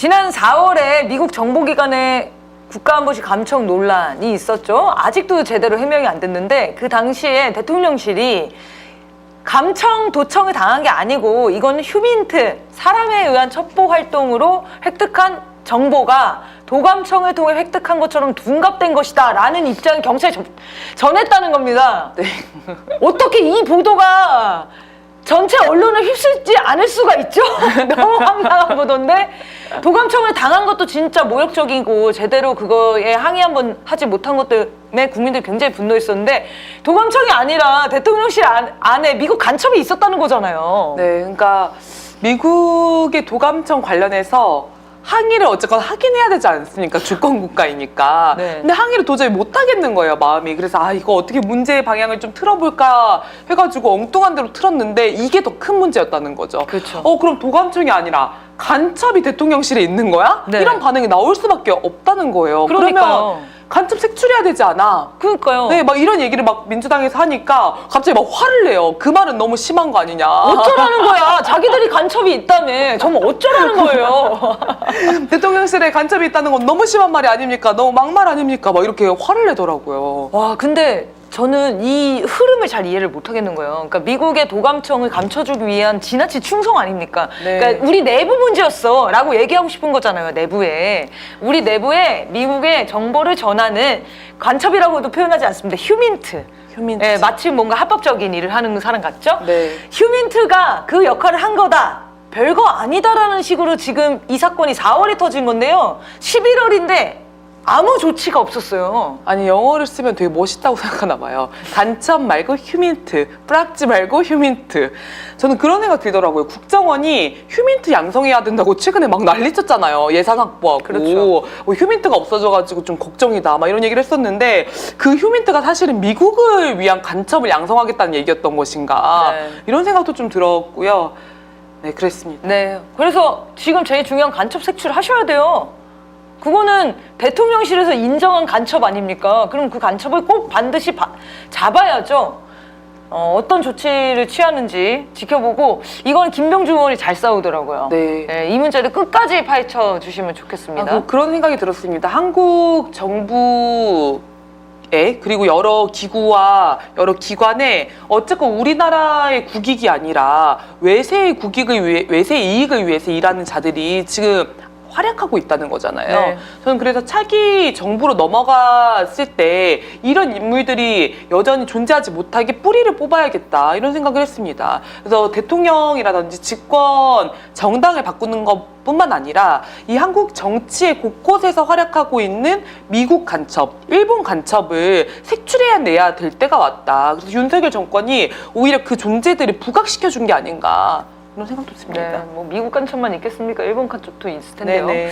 지난 4월에 미국 정보기관의 국가안보실 감청 논란이 있었죠. 아직도 제대로 해명이 안 됐는데 그 당시에 대통령실이 감청 도청을 당한 게 아니고 이건 휴민트 사람에 의한 첩보 활동으로 획득한 정보가 도감청을 통해 획득한 것처럼 둔갑된 것이다 라는 입장을 경찰에 전- 전했다는 겁니다. 네. 어떻게 이 보도가 전체 언론을 휩쓸지 않을 수가 있죠? 너무 황당한 보도인데 도감청을 당한 것도 진짜 모욕적이고 제대로 그거에 항의 한번 하지 못한 것 때문에 국민들이 굉장히 분노했었는데 도감청이 아니라 대통령실 안, 안에 미국 간첩이 있었다는 거잖아요. 네, 그러니까 미국의 도감청 관련해서 항의를 어쨌거나 하긴 해야 되지 않습니까? 주권 국가이니까. 네. 근데 항의를 도저히 못 하겠는 거예요, 마음이. 그래서 아 이거 어떻게 문제의 방향을 좀 틀어볼까 해가지고 엉뚱한 대로 틀었는데 이게 더 큰 문제였다는 거죠. 그렇죠. 어 그럼 도감청이 아니라 간첩이 대통령실에 있는 거야? 네. 이런 반응이 나올 수밖에 없다는 거예요. 그러면 그러니까요. 간첩 색출해야 되지 않아? 그러니까요. 네, 막 이런 얘기를 막 민주당에서 하니까 갑자기 막 화를 내요. 그 말은 너무 심한 거 아니냐. 어쩌라는 거야? 자기들이 간첩이 있다며. 정말 어쩌라는 거예요? 대통령실에 간첩이 있다는 건 너무 심한 말이 아닙니까? 너무 막말 아닙니까? 막 이렇게 화를 내더라고요. 와, 근데 저는 이 흐름을 잘 이해를 못 하겠는 거예요. 그러니까 미국의 도감청을 감춰주기 위한 지나친 충성 아닙니까? 네. 그러니까 우리 내부 문제였어. 라고 얘기하고 싶은 거잖아요, 내부에. 우리 내부에 미국의 정보를 전하는 간첩이라고도 표현하지 않습니다. 휴민트. 휴민트. 예, 마치 뭔가 합법적인 일을 하는 사람 같죠? 네. 휴민트가 그 역할을 한 거다. 별거 아니다라는 식으로 지금 이 사건이 4월에 터진 건데요. 11월인데 아무 조치가 없었어요. 아니 영어를 쓰면 되게 멋있다고 생각하나 봐요. 간첩 말고 휴민트, 뿌락지 말고 휴민트. 저는 그런 생각 들더라고요. 국정원이 휴민트 양성해야 된다고 최근에 막 난리쳤잖아요. 예산 확보하고. 그렇죠. 뭐 휴민트가 없어져가지고 좀 걱정이다. 막 이런 얘기를 했었는데 그 휴민트가 사실은 미국을 위한 간첩을 양성하겠다는 얘기였던 것인가. 네. 이런 생각도 좀 들었고요. 네, 그랬습니다. 네. 그래서 지금 제일 중요한 간첩 색출 하셔야 돼요. 그거는 대통령실에서 인정한 간첩 아닙니까? 그럼 그 간첩을 꼭 반드시 바- 잡아야죠. 어, 어떤 조치를 취하는지 지켜보고 이건 김병주 의원이 잘 싸우더라고요. 네. 이 문제를 끝까지 파헤쳐 주시면 좋겠습니다. 아, 그, 그런 생각이 들었습니다. 한국 정부 에 그리고 여러 기구와 여러 기관에 어쨌건 우리나라의 국익이 아니라 외세의 국익을 위해 외세 이익을 위해서 일하는 자들이 지금 활약하고 있다는 거잖아요. 네. 저는 그래서 차기 정부로 넘어갔을 때 이런 인물들이 여전히 존재하지 못하게 뿌리를 뽑아야겠다 이런 생각을 했습니다. 그래서 대통령이라든지 집권 정당을 바꾸는 것 뿐만 아니라 이 한국 정치의 곳곳에서 활약하고 있는 미국 간첩, 일본 간첩을 색출해야 내야 될 때가 왔다. 그래서 윤석열 정권이 오히려 그 존재들을 부각시켜 준 게 아닌가 이런 생각도 듭니다. 네, 뭐 미국 간첩만 있겠습니까? 일본 간첩도 있을 텐데요. 네네.